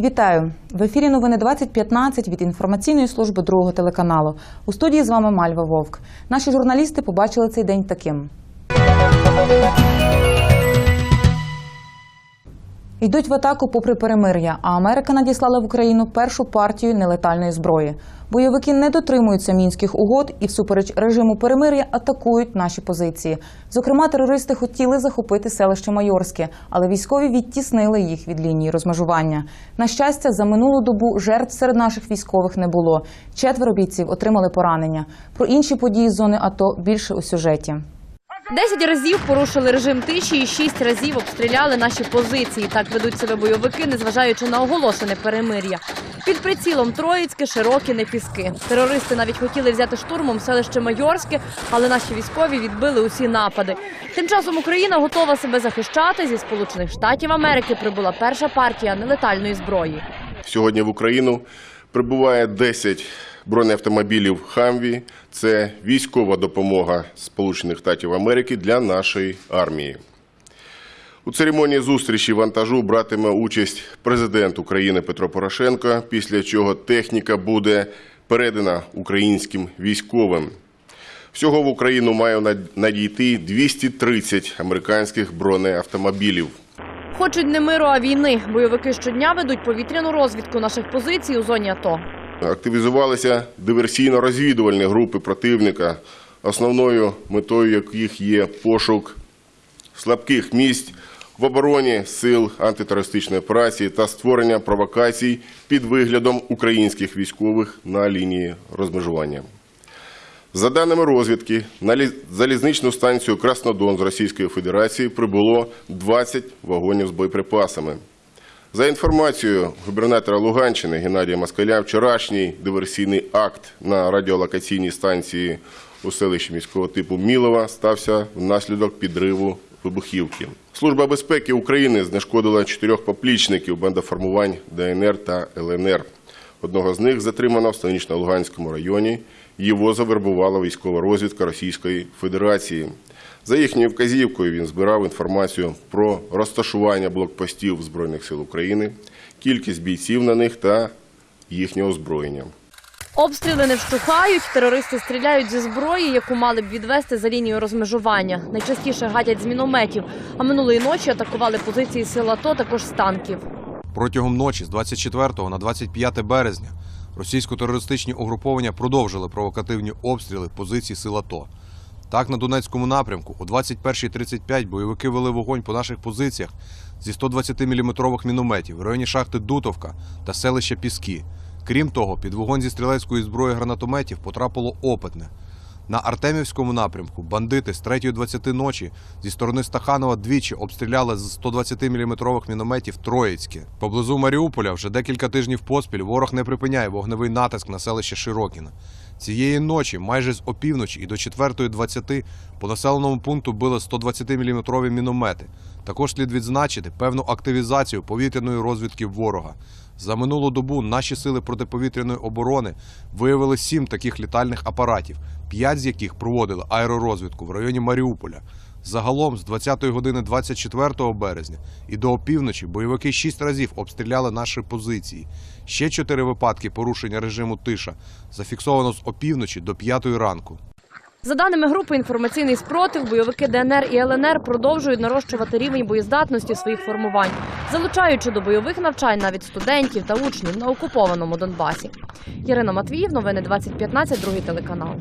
Вітаю в ефірі. Новини 2015 від інформаційної служби другого телеканалу. У студії з вами Мальва Вовк. Наші журналісти побачили цей день таким. Йдуть в атаку попри перемир'я, а Америка надіслала в Україну першу партію нелетальної зброї. Бойовики не дотримуються мінських угод і, всупереч режиму перемир'я, атакують наші позиції. Зокрема, терористи хотіли захопити селище Майорське, але військові відтіснили їх від лінії розмежування. На щастя, за минулу добу жертв серед наших військових не було. Четверо бійців отримали поранення. Про інші події зони АТО більше у сюжеті. Десять разів порушили режим тиші і шість разів обстріляли наші позиції. Так ведуть себе бойовики, незважаючи на оголошене перемир'я. Під прицілом Троїцьке, Широкіне, Піски. Терористи навіть хотіли взяти штурмом селище Майорське, але наші військові відбили усі напади. Тим часом Україна готова себе захищати. Зі Сполучених Штатів Америки прибула перша партія нелетальної зброї. Сьогодні в Україну прибуває 10 бронеавтомобілів Хамві. Це військова допомога Сполучених Штатів Америки для нашої армії. У церемонії зустрічі вантажу братиме участь президент України Петро Порошенко, після чого техніка буде передана українським військовим. Всього в Україну має надійти 230 американських бронеавтомобілів. Хочуть не миру, а війни. Бойовики щодня ведуть повітряну розвідку наших позицій у зоні АТО. Активізувалися диверсійно-розвідувальні групи противника, основною метою яких є пошук слабких місць в обороні сил антитерористичної операції та створення провокацій під виглядом українських військових на лінії розмежування. За даними розвідки, на лі- залізничну станцію Краснодон з Російської Федерації прибуло 20 вагонів з боєприпасами. За інформацією губернатора Луганщини Геннадія Москаля, вчорашній диверсійний акт на радіолокаційній станції у селищі міського типу Мілова стався внаслідок підриву вибухівки. Служба безпеки України знешкодила чотирьох поплічників бандоформувань ДНР та ЛНР. Одного з них затримано в Станично-Луганському районі. Його завербувала військова розвідка Російської Федерації. За їхньою вказівкою він збирав інформацію про розташування блокпостів Збройних сил України, кількість бійців на них та їхнє озброєння. Обстріли не вщухають. Терористи стріляють зі зброї, яку мали б відвести за лінію розмежування. Найчастіше гадять з мінометів. А минулої ночі атакували позиції сил АТО також з танків. Протягом ночі з 24 на 25 березня російсько-терористичні угруповання продовжили провокативні обстріли позицій сил АТО. Так, на Донецькому напрямку о 21.35 бойовики вели вогонь по наших позиціях зі 120-мм мінометів в районі шахти Дутовка та селища Піски. Крім того, під вогонь зі стрілецької зброї гранатометів потрапило опитне. На Артемівському напрямку бандити з 3.20 ночі зі сторони Стаханова двічі обстріляли з 120-мм мінометів Троїцьке. Поблизу Маріуполя вже декілька тижнів поспіль ворог не припиняє вогневий натиск на селище Широкіне. Цієї ночі, майже з опівночі і до 4.20 по населеному пункту били 120-мм міномети. Також слід відзначити певну активізацію повітряної розвідки ворога. За минулу добу наші сили протиповітряної оборони виявили сім таких літальних апаратів, п'ять з яких проводили аеророзвідку в районі Маріуполя. Загалом з 20 години 24 березня і до опівночі бойовики шість разів обстріляли наші позиції. Ще чотири випадки порушення режиму тиша зафіксовано з опівночі до 5 ранку. За даними групи інформаційний спротив, бойовики ДНР і ЛНР продовжують нарощувати рівень боєздатності своїх формувань, залучаючи до бойових навчань навіть студентів та учнів на окупованому Донбасі. Ярина Матвіїв, новини 2015, другий телеканал.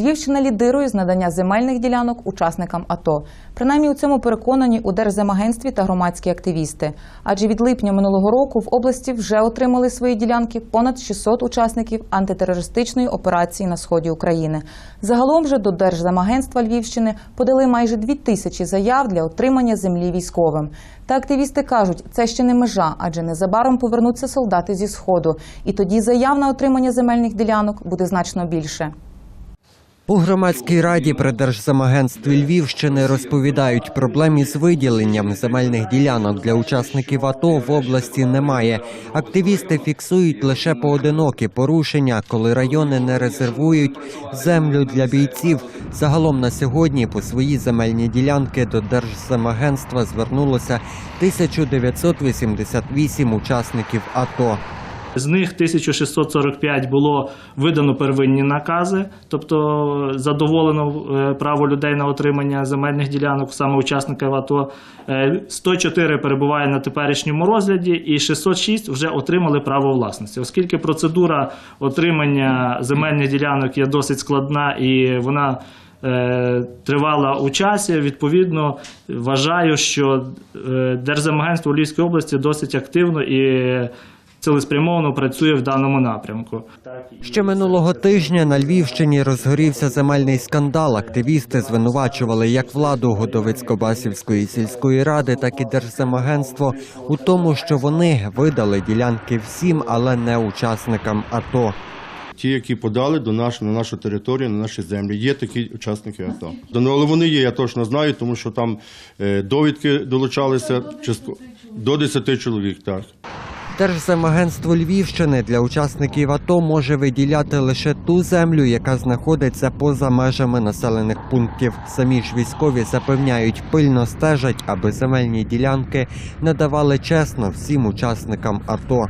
Львівщина лідирує з надання земельних ділянок учасникам АТО. Принаймні у цьому переконані у Держземагентстві та громадські активісти. Адже від липня минулого року в області вже отримали свої ділянки понад 600 учасників антитерористичної операції на сході України. Загалом же до Держземагентства Львівщини подали майже дві тисячі заяв для отримання землі військовим. Та активісти кажуть, це ще не межа, адже незабаром повернуться солдати зі сходу. І тоді заяв на отримання земельних ділянок буде значно більше. У громадській раді при Держзамагентстві Львівщини розповідають, проблем із виділенням земельних ділянок для учасників АТО в області немає. Активісти фіксують лише поодинокі порушення, коли райони не резервують землю для бійців. Загалом на сьогодні по свої земельні ділянки до Держзамагентства звернулося 1988 учасників АТО. З них 1645 було видано первинні накази, тобто задоволено е, право людей на отримання земельних ділянок саме учасників АТО. Е, 104 перебуває на теперішньому розгляді, і 606 вже отримали право власності. Оскільки процедура отримання земельних ділянок є досить складна і вона е, тривала у часі. Відповідно, вважаю, що е, Держземагентство Львівської області досить активно і цілеспрямовано працює в даному напрямку. Ще минулого тижня на Львівщині розгорівся земельний скандал. Активісти звинувачували як владу Годовицько-Басівської сільської ради, так і Держземагентство у тому, що вони видали ділянки всім, але не учасникам АТО. Ті, які подали до наш, на нашу територію, на наші землі, є такі учасники АТО. Ну, але вони є, я точно знаю, тому що там е, довідки долучалися до 10 чоловік. Так. Держземагентство Львівщини для учасників АТО може виділяти лише ту землю, яка знаходиться поза межами населених пунктів. Самі ж військові запевняють, пильно стежать, аби земельні ділянки надавали чесно всім учасникам АТО.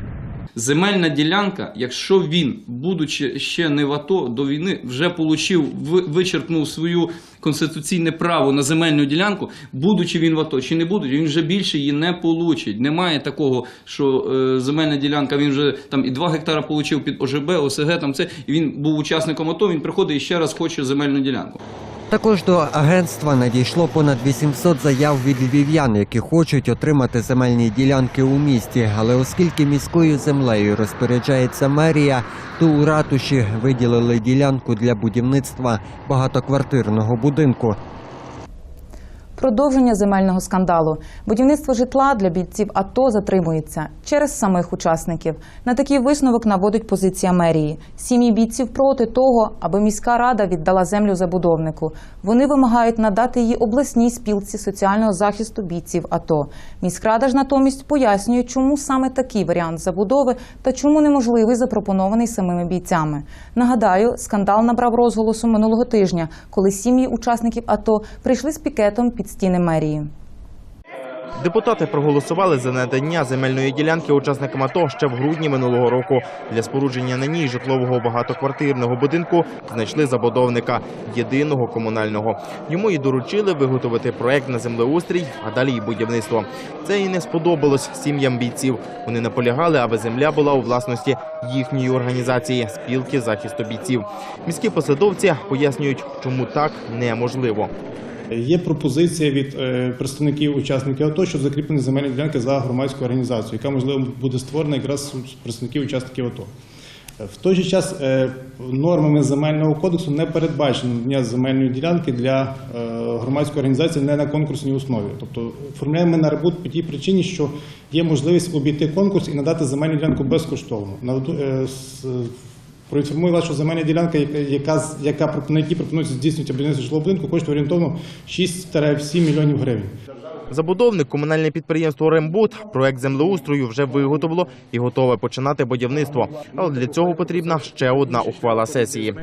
Земельна ділянка, якщо він, будучи ще не в АТО до війни, вже получив, ви- вичерпнув свою конституційне право на земельну ділянку, будучи він в АТО чи не будучи, він вже більше її не получить. Немає такого, що е, земельна ділянка він вже там і 2 гектара получив під ОЖБ, ОСГ, там це і він був учасником АТО. Він приходить і ще раз хоче земельну ділянку. Також до агентства надійшло понад 800 заяв від львів'ян, які хочуть отримати земельні ділянки у місті. Але оскільки міською землею розпоряджається мерія, то у ратуші виділили ділянку для будівництва багатоквартирного будинку. Продовження земельного скандалу. Будівництво житла для бійців АТО затримується через самих учасників. На такий висновок наводить позиція мерії. Сім'ї бійців проти того, аби міська рада віддала землю забудовнику. Вони вимагають надати її обласній спілці соціального захисту бійців АТО. Міськрада ж натомість пояснює, чому саме такий варіант забудови та чому неможливий запропонований самими бійцями. Нагадаю, скандал набрав розголосу минулого тижня, коли сім'ї учасників АТО прийшли з пікетом під стіни мерії. Депутати проголосували за надання земельної ділянки учасникам АТО ще в грудні минулого року. Для спорудження на ній житлового багатоквартирного будинку знайшли забудовника єдиного комунального. Йому і доручили виготовити проект на землеустрій, а далі і будівництво. Це і не сподобалось сім'ям бійців. Вони наполягали, аби земля була у власності їхньої організації спілки захисту бійців. Міські посадовці пояснюють, чому так неможливо. Є пропозиція від е, представників учасників АТО щодо закріплення земельної ділянки за громадську організацію, яка можливо буде створена якраз представників учасників АТО. В той же час е, нормами земельного кодексу не передбачено надання земельної ділянки для е, громадської організації не на конкурсній основі. Тобто оформляємо на роботу по тій причині, що є можливість обійти конкурс і надати земельну ділянку безкоштовно. Е, Проінформую вас, що земельна ділянка, яка, яка, з- яка проп- на якій пропонується здійснювати будівництво житлового будинку, коштує орієнтовно 6-7 мільйонів гривень. Забудовник комунальне підприємство Рембуд проект землеустрою вже виготовило і готове починати будівництво. Але для цього потрібна ще одна ухвала сесії.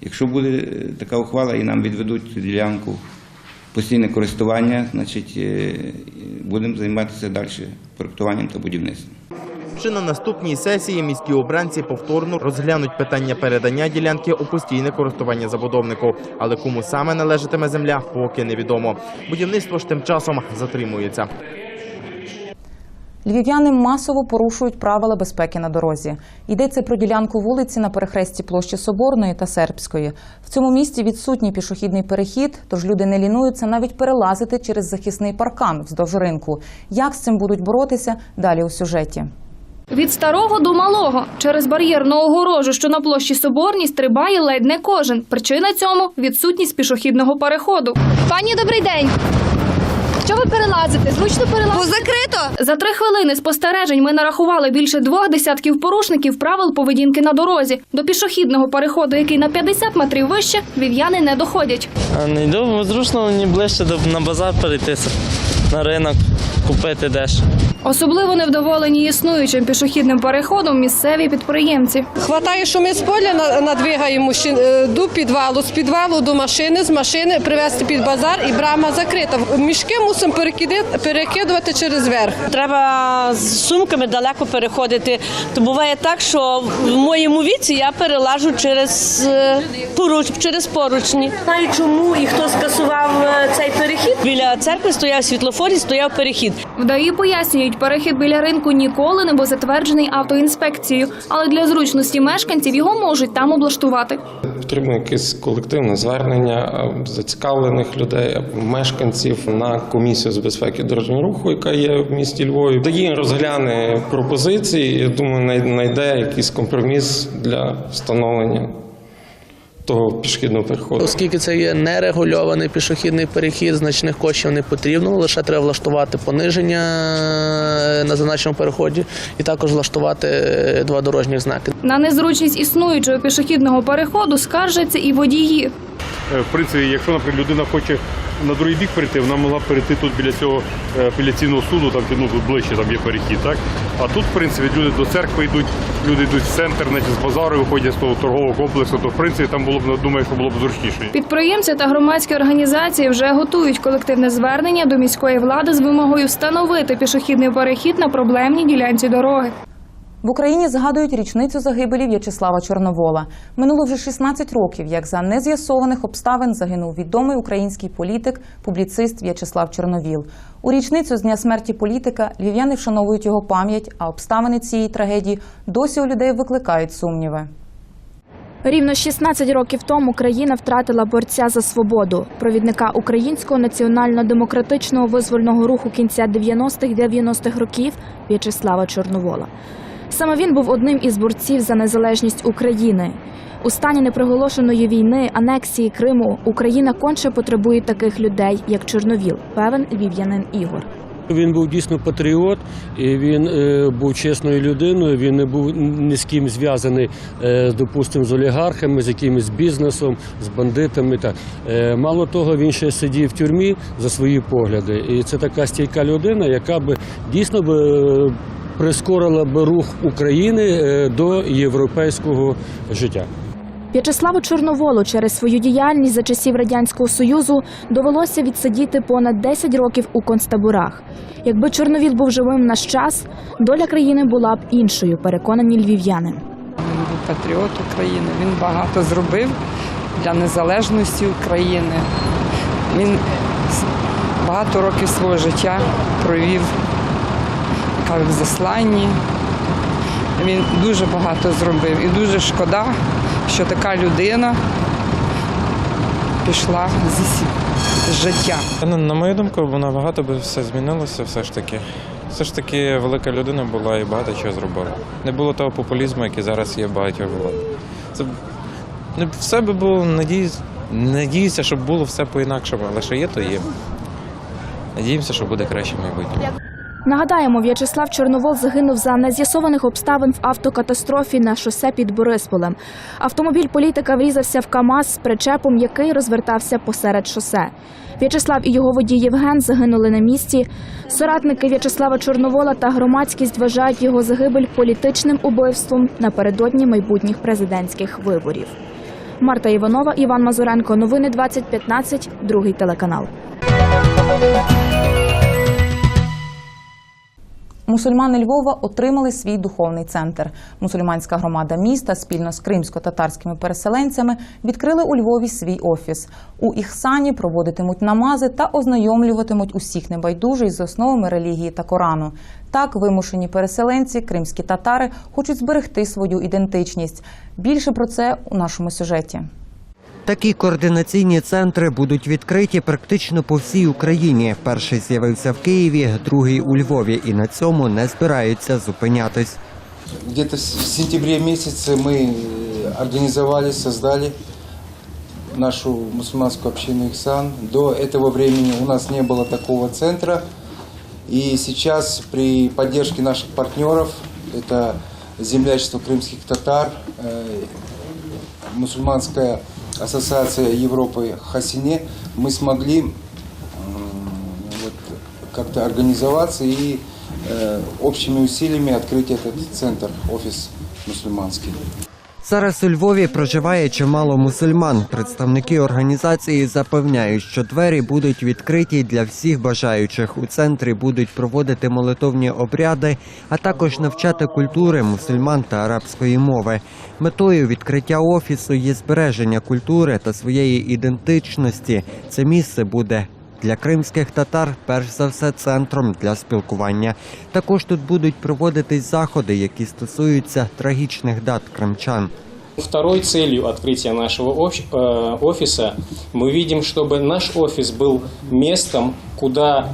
Якщо буде е, така ухвала і нам відведуть ділянку постійне користування, значить е, будемо займатися далі проектуванням та будівництвом. Ще на наступній сесії міські обранці повторно розглянуть питання передання ділянки у постійне користування забудовнику. Але кому саме належатиме земля, поки невідомо. Будівництво ж тим часом затримується. Львів'яни масово порушують правила безпеки на дорозі. Йдеться про ділянку вулиці на перехресті площі Соборної та Сербської. В цьому місті відсутній пішохідний перехід, тож люди не лінуються навіть перелазити через захисний паркан вздовж ринку. Як з цим будуть боротися? Далі у сюжеті. Від старого до малого через бар'єрну огорожу, що на площі Соборній, стрибає ледь не кожен. Причина цьому відсутність пішохідного переходу. Пані, добрий день. Що ви перелазите? Зручно перелазити? Закрито. За три хвилини спостережень ми нарахували більше двох десятків порушників правил поведінки на дорозі. До пішохідного переходу, який на 50 метрів вище, львів'яни не доходять. Не йду, бо зручно мені ближче до на базар перейтися, на ринок, купити дещо. Особливо невдоволені існуючим пішохідним переходом місцеві підприємці. Хватає, що ми з поля на- надвигаємо е, до підвалу, з підвалу до машини, з машини привезти під базар і брама закрита. Мішки мусимо перекидувати через верх. Треба з сумками далеко переходити. То буває так, що в моєму віці я перелажу через е, поруч, через поручні. Знаю чому і хто скасував е, цей перехід. Біля церкви стояв світлофор і стояв перехід. Вдаї пояснюють, перехід біля ринку ніколи не був затверджений автоінспекцією, але для зручності мешканців його можуть там облаштувати. Потрібно якесь колективне звернення зацікавлених людей або мешканців на комісію з безпеки дорожнього руху, яка є в місті Львові. Тоді розгляне пропозиції. Я думаю, знайде якийсь компроміс для встановлення того пішохідного переходу. Оскільки це є нерегульований пішохідний перехід, значних коштів не потрібно. Лише треба влаштувати пониження е, на зазначеному переході і також влаштувати е, два дорожніх знаки. На незручність існуючого пішохідного переходу скаржаться і водії. Е, В принципі, якщо, наприклад, людина хоче на другий бік перейти, вона могла перейти тут біля цього е, апеляційного суду, там ну, тут ближче там є перехід, так? А тут, в принципі, люди до церкви йдуть, люди йдуть в центр, значить, з базару виходять з того торгового комплексу, то в принципі там було б, ну, думаю, що було б зручніше. Підприємці та громадські організації вже готують колективне звернення до міської влади з вимогою встановити пішохідний перехід на проблемній ділянці дороги. В Україні згадують річницю загибелі В'ячеслава Чорновола. Минуло вже 16 років, як за нез'ясованих обставин загинув відомий український політик, публіцист В'ячеслав Чорновіл. У річницю з дня смерті політика львів'яни вшановують його пам'ять, а обставини цієї трагедії досі у людей викликають сумніви. Рівно 16 років тому країна втратила борця за свободу, провідника українського національно-демократичного визвольного руху кінця 90-х-90-х років В'ячеслава Чорновола. Саме він був одним із борців за незалежність України. У стані неприголошеної війни, анексії Криму Україна конче потребує таких людей, як Чорновіл, певен львів'янин Ігор. Він був дійсно патріот, і він е, був чесною людиною. Він не був ні з ким зв'язаний, е, допустимо, з олігархами, з якимось бізнесом, з бандитами. Так. Е, мало того, він ще сидів в тюрмі за свої погляди. І це така стійка людина, яка би дійсно би е, прискорила би рух України е, до європейського життя. В'ячеславу Чорноволу через свою діяльність за часів радянського союзу довелося відсидіти понад 10 років у концтаборах. Якби Чорновіл був живим в наш час, доля країни була б іншою, переконані львів'яни. Він був патріот України. Він багато зробив для незалежності України. Він багато років свого життя провів як в засланні. Він дуже багато зробив. І дуже шкода, що така людина пішла зі з життя. Ну, на мою думку, набагато би все змінилося все ж таки. Все ж таки велика людина була і багато чого зробила. Не було того популізму, який зараз є багатьох владах. Це ну, все би було надіюсь, надіюся, щоб було все по-інакшому, але що є, то є. Надіємося, що буде краще майбутнє. Нагадаємо, В'ячеслав Чорновол загинув за нез'ясованих обставин в автокатастрофі на шосе під Борисполем. Автомобіль політика врізався в КАМАЗ з причепом, який розвертався посеред шосе. В'ячеслав і його водій Євген загинули на місці. Соратники В'ячеслава Чорновола та громадськість вважають його загибель політичним убивством напередодні майбутніх президентських виборів. Марта Іванова, Іван Мазуренко. Новини 2015. Другий телеканал. Мусульмани Львова отримали свій духовний центр. Мусульманська громада міста спільно з кримсько-татарськими переселенцями відкрили у Львові свій офіс. У Іхсані проводитимуть намази та ознайомлюватимуть усіх небайдужих з основами релігії та Корану. Так, вимушені переселенці, кримські татари, хочуть зберегти свою ідентичність. Більше про це у нашому сюжеті. Такі координаційні центри будуть відкриті практично по всій Україні. Перший з'явився в Києві, другий у Львові, і на цьому не збираються зупинятись. Где-то в сентябре месяце мы э, организовали, создали нашу мусульманскую общину Ихсан. До этого времени у нас не было такого центра. И сейчас при поддержке наших партнеров, это землячество крымских татар, э, мусульманская ассоциация Европы Хасине, мы смогли м, вот, как-то организоваться и э, общими усилиями открыть этот центр, офис мусульманский. Зараз у Львові проживає чимало мусульман. Представники організації запевняють, що двері будуть відкриті для всіх бажаючих. У центрі будуть проводити молитовні обряди, а також навчати культури мусульман та арабської мови. Метою відкриття офісу є збереження культури та своєї ідентичності. Це місце буде для кримських татар перш за все центром для спілкування. Також тут будуть проводитись заходи, які стосуються трагічних дат кримчан. Второй целью открытия нашего общ- э, офиса мы видим, чтобы наш офис был местом, куда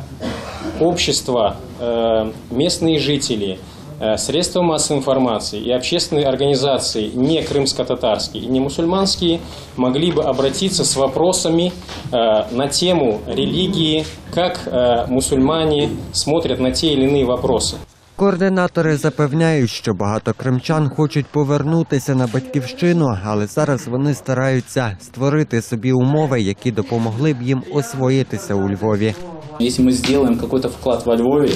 общество, э, местные жители, э, средства массовой информации и общественные организации, не крымско-татарские и не мусульманские, могли бы обратиться с вопросами э, на тему религии, как э, мусульмане смотрят на те или иные вопросы. Координатори запевняють, що багато кримчан хочуть повернутися на батьківщину, але зараз вони стараються створити собі умови, які допомогли б їм освоїтися у Львові. Если мы сделаем какой-то вклад во Львове,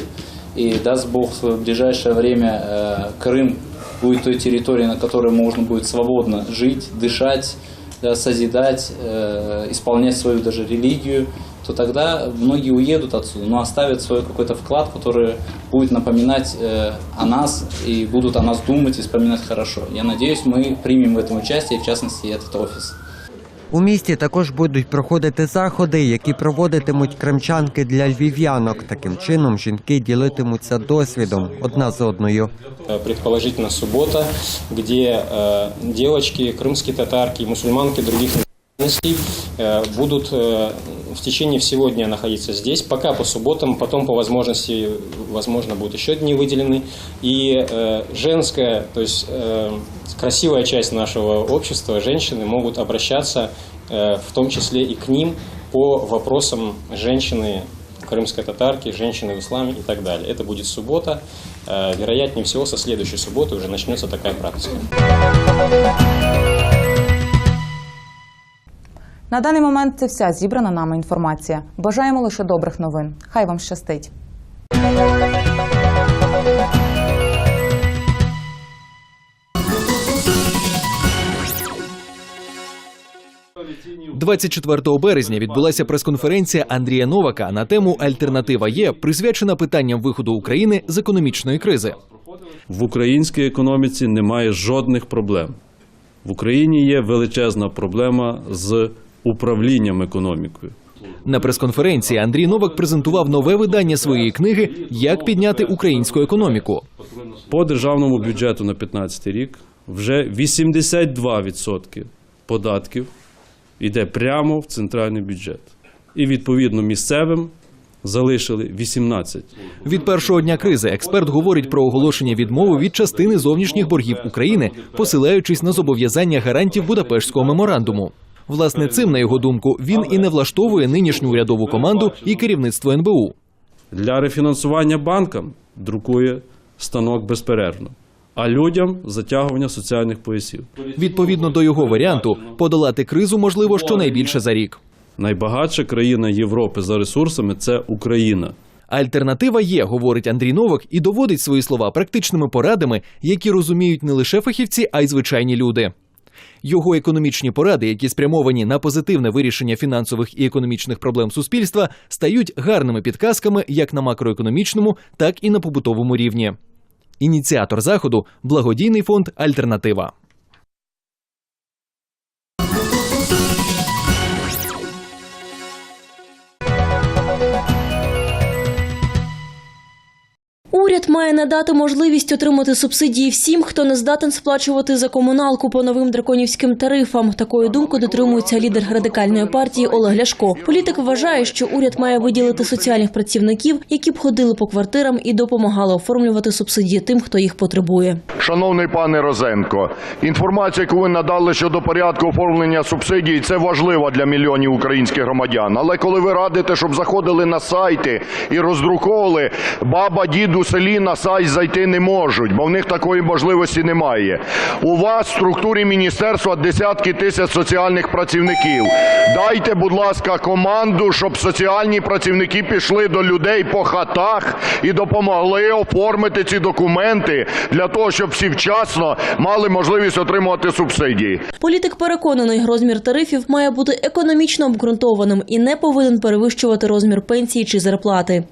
и даст Бог в ближайшее время э, Крым будет той территорией, на которой можно будет свободно жить, дышать, да, созидать, э, исполнять свою даже религию, то тогда многие уедут отсюда, но оставят свой какой-то вклад, который будет напоминать э, о нас и будут о нас думать и вспоминать хорошо. Я надеюсь, мы примем в этом участие, в частности, этот офис. У місті також будуть проходити заходи, які проводитимуть кримчанки для львів'янок. Таким чином жінки ділитимуться досвідом одна з одною. Э, предположительно суббота, где э, девочки, крымские татарки, мусульманки других национальностей э, будут э, в течение всего дня находиться здесь, пока по субботам, потом по возможности, возможно, будут еще дни выделены. И э, женская, то есть э, красивая часть нашего общества, женщины могут обращаться э, в том числе и к ним по вопросам женщины крымской татарки, женщины в исламе и так далее. Это будет суббота. Э, Вероятнее всего, со следующей субботы уже начнется такая практика. На даний момент це вся зібрана нами інформація. Бажаємо лише добрих новин. Хай вам щастить. 24 березня відбулася прес-конференція Андрія Новака на тему Альтернатива є присвячена питанням виходу України з економічної кризи. В українській економіці немає жодних проблем. В Україні є величезна проблема з управлінням економікою. На прес-конференції Андрій Новак презентував нове видання своєї книги Як підняти українську економіку. По державному бюджету на 2015 рік вже 82% податків йде прямо в центральний бюджет. І відповідно місцевим залишили 18. Від першого дня кризи експерт говорить про оголошення відмови від частини зовнішніх боргів України, посилаючись на зобов'язання гарантів Будапештського меморандуму. Власне, цим, на його думку, він і не влаштовує нинішню урядову команду і керівництво НБУ. Для рефінансування банкам друкує станок безперервно, а людям затягування соціальних поясів. Відповідно до його варіанту, подолати кризу можливо щонайбільше за рік. Найбагатша країна Європи за ресурсами це Україна. Альтернатива є, говорить Андрій Новак, і доводить свої слова практичними порадами, які розуміють не лише фахівці, а й звичайні люди. Його економічні поради, які спрямовані на позитивне вирішення фінансових і економічних проблем суспільства, стають гарними підказками як на макроекономічному, так і на побутовому рівні. Ініціатор заходу благодійний фонд Альтернатива. Уряд має надати можливість отримати субсидії всім, хто не здатен сплачувати за комуналку по новим драконівським тарифам. Такої думки дотримується лідер радикальної партії Олег Ляшко. Політик вважає, що уряд має виділити соціальних працівників, які б ходили по квартирам і допомагали оформлювати субсидії тим, хто їх потребує. Шановний пане Розенко, інформація, яку ви надали щодо порядку оформлення субсидій, це важливо для мільйонів українських громадян. Але коли ви радите, щоб заходили на сайти і роздруковували, баба, дід у селі на сайт зайти не можуть, бо в них такої можливості немає. У вас в структурі міністерства десятки тисяч соціальних працівників. Дайте, будь ласка, команду, щоб соціальні працівники пішли до людей по хатах і допомогли оформити ці документи для того, щоб всі вчасно мали можливість отримувати субсидії. Політик переконаний, розмір тарифів має бути економічно обґрунтованим і не повинен перевищувати розмір пенсії чи зарплати.